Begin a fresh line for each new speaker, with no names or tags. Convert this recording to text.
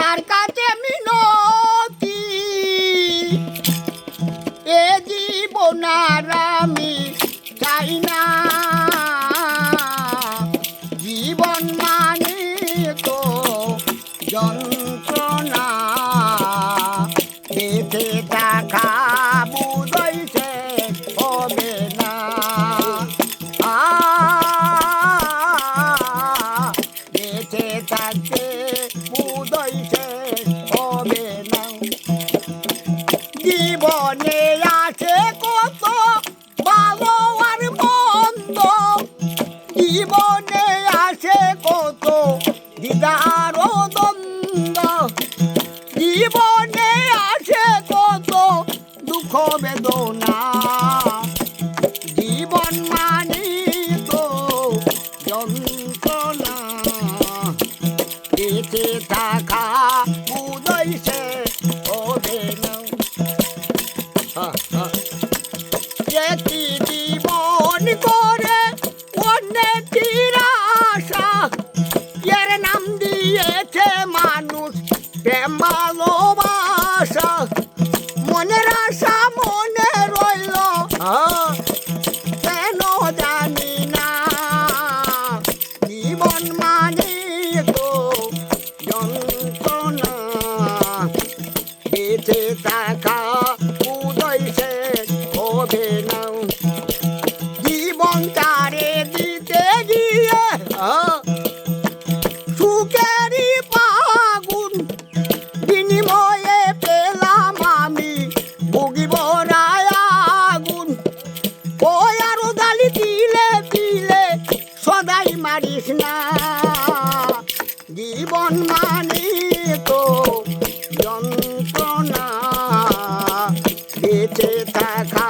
তার কাছে আমি নতি এ জীবন আর আমি চাই না। জীবন মানে তো যন্ত্রণা। বেঁচে থাকা বুঝাইছে হবে না। বেঁচে জীবনে আছে কত ভালো আর মন্দ। জীবনে আছে কত দিদার দ্বন্দ্ব। জীবনে আছে কত দুঃখ বেদনা। জীবন মানি তো যন্ত্রণা। বেঁচে থাকা না একটি জীবন করে অন্যটির তিরাশা এর নাম দিয়েছে মানুষ প্রেম, ভালোবাসা। মনের আশা মনে রইল। বুকেরই পাগুন। বিনিময়ে পেলাম আমি ভুগিব আগুন। ও আরও দালি দিলে দিলে সদাই মারিস না। জীবন মানি তো যন্ত্রণা, বেঁচে থাকা